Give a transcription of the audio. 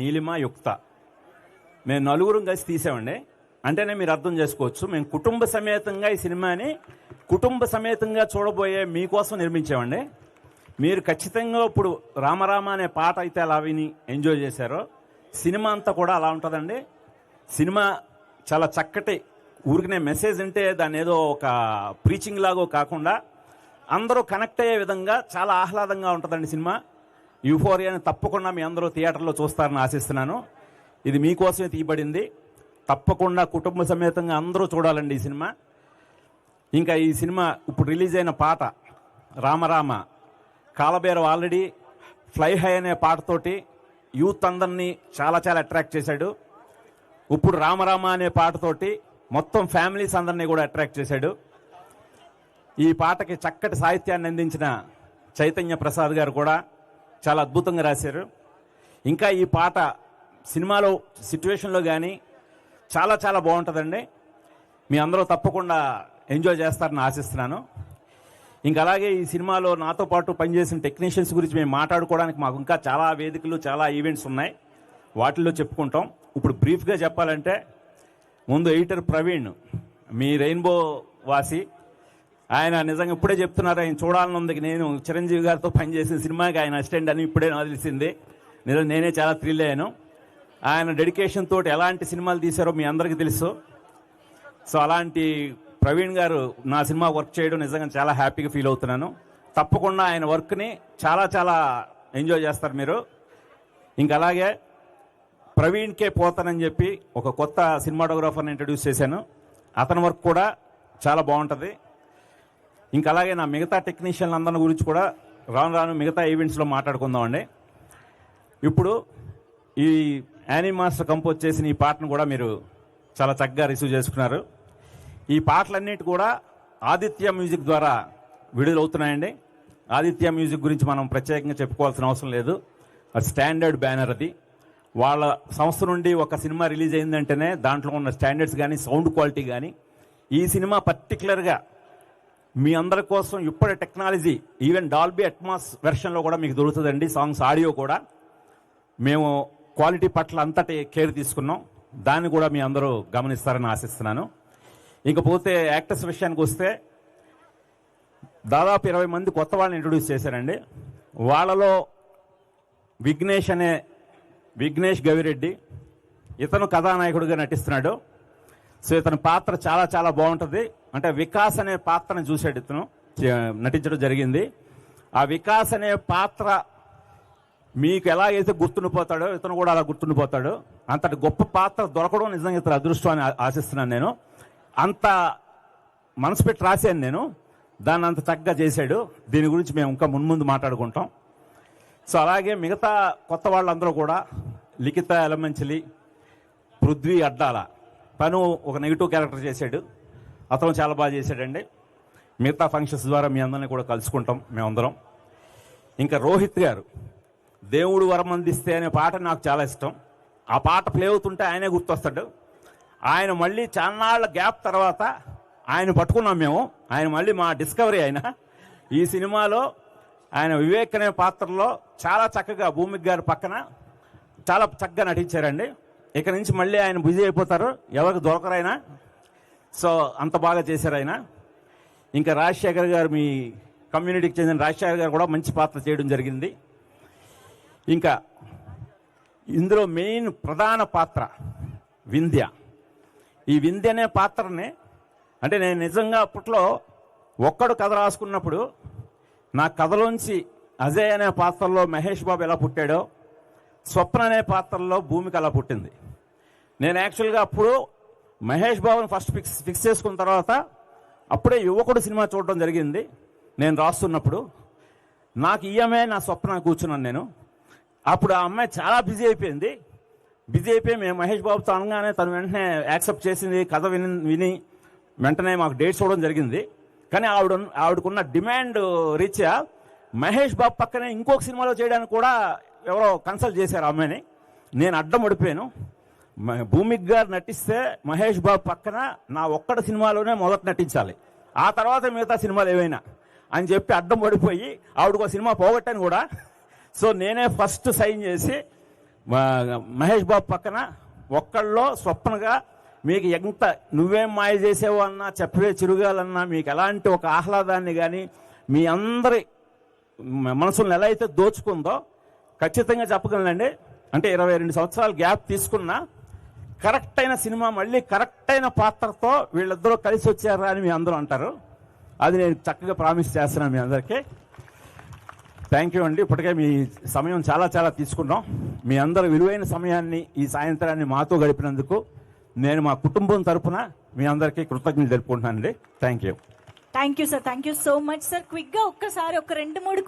నీలిమ యుక్త మేము నలుగురం కలిసి తీసామండి. అంటేనే మీరు అర్థం చేసుకోవచ్చు. మేము కుటుంబ సమేతంగా ఈ సినిమాని కుటుంబ సమేతంగా చూడబోయే మీకోసం నిర్మించామండి. మీరు ఖచ్చితంగా ఇప్పుడు రామరామ అనే పాట అయితే అలా విని ఎంజాయ్ చేశారో సినిమా అంతా కూడా అలా ఉంటుందండి. సినిమా చాలా చక్కటి ఊరికినే మెసేజ్ అంటే దాన్ని ఏదో ఒక ప్రీచింగ్ లాగో కాకుండా అందరూ కనెక్ట్ అయ్యే విధంగా చాలా ఆహ్లాదంగా ఉంటుందండి సినిమా. యూఫోరియాని తప్పకుండా మీ అందరూ థియేటర్లో చూస్తారని ఆశిస్తున్నాను. ఇది మీకోసమే తీయబడింది. తప్పకుండా కుటుంబ సమేతంగా అందరూ చూడాలండి ఈ సినిమా. ఇంకా ఈ సినిమా ఇప్పుడు రిలీజ్ అయిన పాట రామరామ కాలబేరం ఆల్రెడీ ఫ్లై హై అనే పాటతోటి యూత్ అందరినీ చాలా చాలా అట్రాక్ట్ చేశాడు. ఇప్పుడు రామరామ అనే పాటతోటి మొత్తం ఫ్యామిలీస్ అందరినీ కూడా అట్రాక్ట్ చేశాడు. ఈ పాటకి చక్కటి సాహిత్యాన్ని అందించిన చైతన్య ప్రసాద్ గారు కూడా చాలా అద్భుతంగా రాశారు. ఇంకా ఈ పాట సినిమాలో సిచ్యువేషన్లో కానీ చాలా చాలా బాగుంటుందండి. మీ అందరూ తప్పకుండా ఎంజాయ్ చేస్తారని ఆశిస్తున్నాను. ఇంకా అలాగే ఈ సినిమాలో నాతో పాటు పనిచేసిన టెక్నీషియన్స్ గురించి మేము మాట్లాడుకోవడానికి మాకు ఇంకా చాలా వేదికలు చాలా ఈవెంట్స్ ఉన్నాయి. వాటిల్లో చెప్పుకుంటాం. ఇప్పుడు బ్రీఫ్గా చెప్పాలంటే ముందు ఎడిటర్ ప్రవీణ్ మీ రెయిన్బో వాసి ఆయన నిజంగా ఇప్పుడే చెప్తున్నారు ఆయన చూడాలని ఉంది నేను చిరంజీవి గారితో పనిచేసిన సినిమాకి ఆయన అసిస్టెంట్ అని ఇప్పుడే నాకు తెలిసింది. నిజం నేనే చాలా థ్రిల్ అయ్యాను. ఆయన డెడికేషన్ తోటి ఎలాంటి సినిమాలు తీశారో మీ అందరికీ తెలుసు. సో అలాంటి ప్రవీణ్ గారు నా సినిమా వర్క్ చేయడం నిజంగా చాలా హ్యాపీగా ఫీల్ అవుతున్నాను. తప్పకుండా ఆయన వర్క్ని చాలా చాలా ఎంజాయ్ చేస్తారు మీరు. ఇంకా అలాగే ప్రవీణ్కే పోతానని చెప్పి ఒక కొత్త సినిమాటోగ్రాఫర్ని ఇంట్రడ్యూస్ చేశాను. అతని వర్క్ కూడా చాలా బాగుంటుంది. ఇంకా అలాగే నా మిగతా టెక్నీషియన్ అందరి గురించి కూడా రాను రాను మిగతా ఈవెంట్స్లో మాట్లాడుకుందామండి. ఇప్పుడు ఈ యానీ మాస్టర్ కంపోజ్ చేసిన ఈ పాటను కూడా మీరు చాలా చక్కగా రిసీవ్ చేసుకున్నారు. ఈ పాటలన్నిటి కూడా ఆదిత్య మ్యూజిక్ ద్వారా విడుదలవుతున్నాయండి. ఆదిత్య మ్యూజిక్ గురించి మనం ప్రత్యేకంగా చెప్పుకోవాల్సిన అవసరం లేదు. అది స్టాండర్డ్ బ్యానర్ అది. వాళ్ళ సంస్థ నుండి ఒక సినిమా రిలీజ్ అయిందంటేనే దాంట్లో ఉన్న స్టాండర్డ్స్ కానీ సౌండ్ క్వాలిటీ కానీ ఈ సినిమా పర్టికులర్గా మీ అందరి కోసం ఇప్పటి టెక్నాలజీ ఈవెన్ డాల్బీ అట్మాస్ వెర్షన్లో కూడా మీకు దొరుకుతుందండి సాంగ్స్ ఆడియో కూడా. మేము క్వాలిటీ పట్ల అంతటి కేర్ తీసుకున్నాం. దాన్ని కూడా మీ అందరూ గమనిస్తారని ఆశిస్తున్నాను. ఇకపోతే యాక్టర్స్ విషయానికి వస్తే దాదాపు ఇరవై మంది కొత్త వాళ్ళని ఇంట్రొడ్యూస్ చేశారండి. వాళ్ళలో విఘ్నేష్ అనే విఘ్నేష్ గవిరెడ్డి ఇతను కథానాయకుడిగా నటిస్తున్నాడు. సో ఇతని పాత్ర చాలా చాలా బాగుంటుంది. అంటే వికాస్ అనే పాత్రను చూశాడు ఇతను. నటించడం జరిగింది. ఆ వికాస్ అనే పాత్ర మీకు ఎలా అయితే గుర్తుండిపోతాడో ఇతను కూడా అలా గుర్తుండిపోతాడు. అంతటి గొప్ప పాత్ర దొరకడం నిజంగా ఇతను అదృష్టం అని ఆశిస్తున్నాను నేను. అంత మనసు పెట్టి రాశాను నేను. దాన్ని అంత చక్కగా చేశాడు. దీని గురించి మేము ఇంకా మున్ముందు మాట్లాడుకుంటాం. సో అలాగే మిగతా కొత్త వాళ్ళందరూ కూడా లిఖిత ఎలమంచిలి పృథ్వీ అడ్డాల తను ఒక నెగిటివ్ క్యారెక్టర్ చేశాడు. అతను చాలా బాగా చేశాడండి. మిగతా ఫంక్షన్స్ ద్వారా మీ అందరినీ కూడా కలుసుకుంటాం మేమందరం. ఇంకా రోహిత్ గారు దేవుడు వరం అందిస్తే అనే పాట నాకు చాలా ఇష్టం. ఆ పాట ప్లే అవుతుంటే ఆయనే గుర్తొస్తాడు. ఆయన మళ్ళీ చాన్నాళ్ళ గ్యాప్ తర్వాత ఆయన పట్టుకున్నాం మేము. ఆయన మళ్ళీ మా డిస్కవరీ ఆయన. ఈ సినిమాలో ఆయన వివేక్ అనే పాత్రలో చాలా చక్కగా భూమిక్ గారి పక్కన చాలా చక్కగా నటించారండి. ఇక నుంచి మళ్ళీ ఆయన బిజీ అయిపోతారు. ఎవరికి దొరకరైనా సో అంత బాగా చేశారు ఆయన. ఇంకా రాజశేఖర్ గారు మీ కమ్యూనిటీకి చెందిన రాజశేఖర్ గారు కూడా మంచి పాత్ర చేయడం జరిగింది. ఇంకా ఇందులో మెయిన్ ప్రధాన పాత్ర వింధ్య. ఈ వింధ్య అనే పాత్రని అంటే నేను నిజంగా అప్పట్లో ఒక్కడు కథ రాసుకున్నప్పుడు నా కథలోంచి అజయ్ అనే పాత్రలో మహేష్ బాబు ఎలా పుట్టాడో స్వప్న అనే పాత్రలో భూమికి అలా పుట్టింది. నేను యాక్చువల్గా అప్పుడు మహేష్ బాబుని ఫస్ట్ ఫిక్స్ ఫిక్స్ చేసుకున్న తర్వాత అప్పుడే యువకుడు సినిమా చూడడం జరిగింది. నేను రాస్తున్నప్పుడు నాకు ఈఎంఐ నా స్వప్న కూర్చున్నాను నేను. అప్పుడు ఆ అమ్మాయి చాలా బిజీ అయిపోయింది. బిజీ అయిపోయి మేము మహేష్ బాబుతో అనగానే తను వెంటనే యాక్సెప్ట్ చేసింది కథ విని విని వెంటనే మాకు డేట్స్ ఇవ్వడం జరిగింది. కానీ ఆవిడ ఆవిడకున్న డిమాండ్ రీత్యా మహేష్ బాబు పక్కనే ఇంకొక సినిమాలో చేయడానికి కూడా ఎవరో కన్సల్ట్ చేశారు అమ్మాయిని. నేను అడ్డం పడిపోయాను. భూమిక్ గారు నటిస్తే మహేష్ బాబు పక్కన నా ఒక్కడ సినిమాలోనే మొదట నటించాలి. ఆ తర్వాత మిగతా సినిమాలు ఏవైనా అని చెప్పి అడ్డం పడిపోయి ఆవిడకు ఒక సినిమా పోగొట్టాను కూడా. సో నేనే ఫస్ట్ సైన్ చేసి మహేష్ బాబు పక్కన ఒక్కళ్ళలో స్వప్నగా మీకు ఎంత నువ్వేం మాయ చేసేవో అన్నా చెప్పవే చిరుగాలన్నా మీకు ఎలాంటి ఒక ఆహ్లాదాన్ని కానీ మీ అందరి మనసులను ఎలా అయితే దోచుకుందో ఖచ్చితంగా చెప్పగలనండి. అంటే ఇరవై రెండు సంవత్సరాలు గ్యాప్ తీసుకున్నా కరెక్ట్ అయిన సినిమా మళ్ళీ కరెక్ట్ అయిన పాత్రతో వీళ్ళిద్దరూ కలిసి వచ్చారా అని మీ అందరూ అంటారు. అది నేను చక్కగా ప్రామిస్ చేస్తున్నాను మీ అందరికీ. థ్యాంక్ యూ అండి. ఇప్పటికే మీ సమయం చాలా చాలా తీసుకున్నాం. మీ అందరు విలువైన సమయాన్ని ఈ సాయంత్రాన్ని మాతో గడిపినందుకు నేను మా కుటుంబం తరపున మీ అందరికీ కృతజ్ఞతలు తెలుపుకుంటున్నానండి. Thank you thank you sir thank you so much sir క్విక్గా ఒక్కసారి ఒక రెండు మూడు